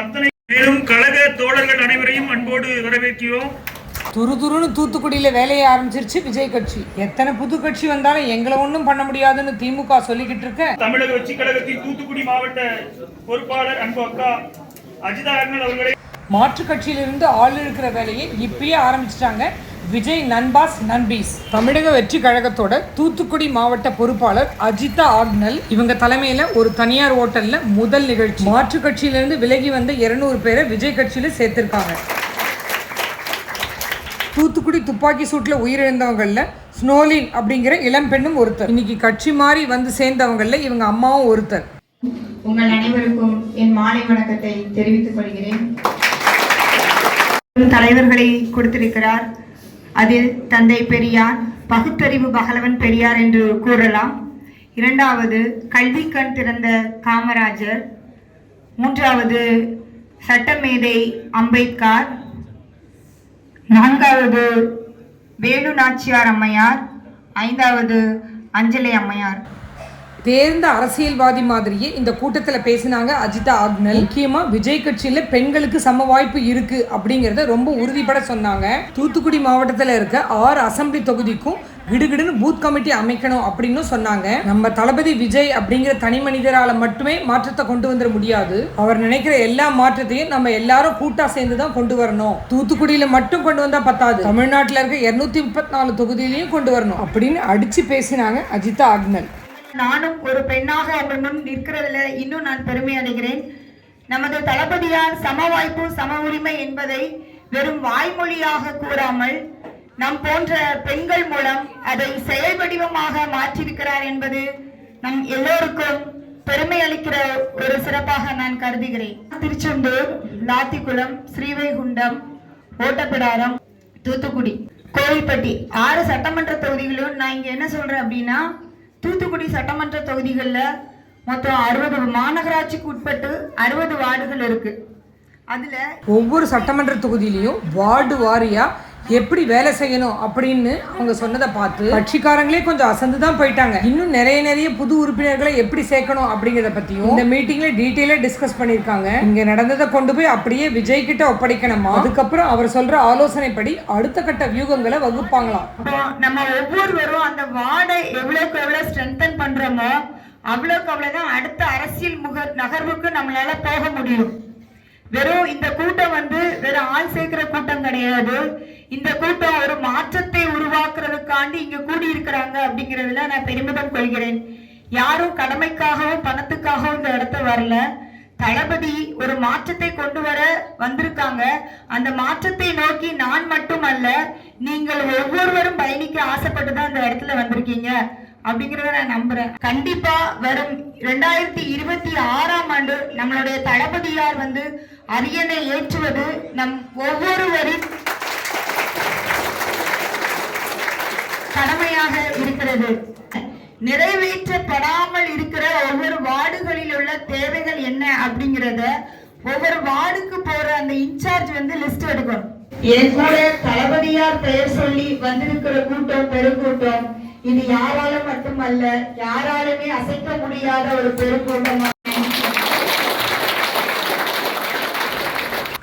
அத்தனை மேலும் கழக தோழர்கள் அனைவரையும் அன்போடு வரவேற்கிறோம். துரு துருன்னு தூத்துக்குடியில் வேலையை ஆரம்பிச்சிருச்சு விஜய் கட்சி. எத்தனை புது கட்சி வந்தாலும் எங்களை ஒன்றும் பண்ண முடியாதுன்னு திமுக சொல்லிக்கிட்டு இருக்க. தமிழக வெற்றி கழகத்தின் தூத்துக்குடி மாவட்ட பொறுப்பாளர் அன்பு அக்கா அஜிதா அவர்களை மாற்றுக் கட்சியிலிருந்து ஆள் இருக்கிற வேலையை இப்பயே ஆரம்பிச்சிட்டாங்க. விஜய் நண்பாஸ் நன்பீஸ் தமிழக வெற்றி கழகத்தோட தூத்துக்குடி மாவட்ட பொறுப்பாளர் அஜிதா ஆக்னல் இவங்க தலைமையில ஒரு தனியார் ஓட்டல்ல முதல் நிகழ்ச்சி. மாற்று கட்சியிலிருந்து விலகி வந்த இருநூறு பேரை விஜய் கட்சியில சேர்த்திருக்காங்க. தூத்துக்குடி துப்பாக்கி சூட்டில் உயிரிழந்தவங்களில் ஸ்னோலின் அப்படிங்கிற இளம் பெண்ணும் ஒருத்தர். இன்னைக்கு கட்சி மாறி வந்து சேர்ந்தவங்களில் இவங்க அம்மாவும் ஒருத்தர். உங்கள் அனைவருக்கும் என் மாலை வணக்கத்தை தெரிவித்துக் கொள்கிறேன். தலைவர்களை கொடுத்திருக்கிறார் அதில் தந்தை பெரியார் பகுத்தறிவு பகலவன் பெரியார் என்று கூறலாம். இரண்டாவது கல்வி கண் திறந்த காமராஜர். மூன்றாவது சட்டமேதை அம்பேத்கர். நான்காவது வேலு நாச்சியார் அம்மையார். ஐந்தாவது அஞ்சலி அம்மையார். தேர்ந்த அரசியல்வாதி மாதிரியே இந்த கூட்டத்தில் பேசினாங்க அஜிதா ஆக்னல் முக்கியமாக விஜய் கட்சியில் பெண்களுக்கு சம வாய்ப்பு இருக்கு அப்படிங்கிறத ரொம்ப உறுதிப்பட சொன்னாங்க. தூத்துக்குடி மாவட்டத்தில் இருக்க ஆறு அசெம்பிளி தொகுதிக்கும் கிடுகிடுன்னு பூத் கமிட்டி அமைக்கணும் அப்படின்னு சொன்னாங்க. நம்ம தளபதி விஜய் அப்படிங்கிற தனி மனிதரால் மட்டுமே மாற்றத்தை கொண்டு வந்துட முடியாது. அவர் நினைக்கிற எல்லா மாற்றத்தையும் நம்ம எல்லாரும் கூட்டா சேர்ந்து தான் கொண்டு வரணும். தூத்துக்குடியில மட்டும் கொண்டு வந்தா பத்தாது. தமிழ்நாட்டில் இருக்க இருநூத்தி முப்பத்தி நாலு தொகுதியிலையும் கொண்டு வரணும் அப்படின்னு அடிச்சு பேசினாங்க அஜிதா ஆக்னல் நானும் ஒரு பெண்ணாக அவர் முன் நிற்கிறதுல இன்னும் நான் பெருமை அடைகிறேன். நமது தளபதியார் சம வாய்ப்பு சம உரிமை என்பதை வெறும் வாய்மொழியாக கூறாமல் நம் போன்ற பெண்கள் மூலம் அதை செயல் வடிவமாக மாற்றியிருக்கிறார் என்பது நம் எல்லோருக்கும் பெருமை அளிக்கிற ஒரு சிறப்பாக நான் கருதுகிறேன். திருச்செந்தூர் லாத்திக்குளம் ஸ்ரீவைகுண்டம் ஓட்டப்பிடாரம் தூத்துக்குடி கோவில்பட்டி ஆறு சட்டமன்ற தொகுதிகளும் நான் இங்க என்ன சொல்றேன் அப்படின்னா தூத்துக்குடி சட்டமன்ற தொகுதிகளில் மொத்தம் அறுபது மாநகராட்சிக்கு உட்பட்டு அறுபது வார்டுகள் இருக்கு. அதில் ஒவ்வொரு சட்டமன்ற தொகுதியிலையும் வார்டு வாரியாக எப்படி வேலை செய்யணும் அப்படின்னு அவங்க சொன்னதை பார்த்து கட்சிக்காரங்களே கொஞ்சம் அசந்து தான் போயிட்டாங்க. இன்னும் நிறைய நிறைய புது உறுப்பினர்களை எப்படி சேர்க்கணும் அப்படிங்கிறத பத்தியும் இந்த மீட்டிங்ல டீட்டெயிலா டிஸ்கஸ் பண்ணிருக்காங்க இங்க நடந்ததை கொண்டு போய் அப்படியே விஜய் கிட்ட ஒப்படைக்கணுமா? அதுக்கப்புறம் அவர் சொல்ற ஆலோசனைப்படி அடுத்த கட்ட வியூகங்களை வகுப்பாங்களாம். நம்ம ஒவ்வொருவரும் அந்த வார்டை எவ்வளவுக்கு எவ்வளவு ஸ்ட்ரென்தன் பண்றோமோ அவ்வளவுக்கு அவ்வளவுதான் அடுத்த அரசியல் முக நகர்வுக்கு நம்மளால போக முடியும். வெறும் இந்த கூட்டம் வந்து வெறும் ஆள் சேர்க்கிற கூட்டம் கிடையாது. இந்த கூட்டம் ஒரு மாற்றத்தை உருவாக்குறதுக்காண்டி இங்க கூடி இருக்கிறாங்க அப்படிங்கறதுல நான் பெருமிதம் கொள்கிறேன். யாரும் கடமைக்காகவும் பணத்துக்காகவும் இந்த இடத்த வரல. தளபதி ஒரு மாற்றத்தை கொண்டு வர வந்திருக்காங்க. அந்த மாற்றத்தை நோக்கி நான் மட்டுமல்ல நீங்கள் ஒவ்வொருவரும் பயணிக்க ஆசைப்பட்டு தான் இந்த இடத்துல வந்திருக்கீங்க அப்படிங்கிறத நான் நம்புறேன். கண்டிப்பா வரும் ரெண்டாயிரத்தி இருபத்தி ஆறாம் ஆண்டு நம்மளுடைய தளபதியார் வந்து அரியணை ஏற்றுவது நம் ஒவ்வொருவரின் கடமையாக இருக்கிறது. நிறைவேற்றப்படாமல் இருக்கிற ஒவ்வொரு வார்டுகளில் உள்ள தேவைகள் என்ன அப்படிங்கறத ஒவ்வொரு வார்டுக்கு போற அந்த இன்சார்ஜ் வந்து லிஸ்ட் எடுக்கணும். என் கூட தளபதியார் பெயர் சொல்லி வந்திருக்கிற கூட்டம் பெருங்கூட்டம் இது யாரால மட்டுமல்ல யாராலுமே அசைக்க முடியாத ஒரு பெருங்கூட்டம்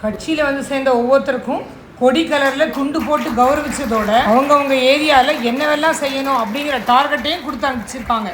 கட்சியில வந்து சேர்ந்த ஒவ்வொருத்தருக்கும் கொடி கலரில் துண்டு போட்டு கௌரவிச்சதோட அவங்கவுங்க ஏரியாவில் என்னவெல்லாம் செய்யணும் அப்படிங்கிற டார்கெட்டையும் கொடுத்து அனுப்பிச்சிருக்காங்க.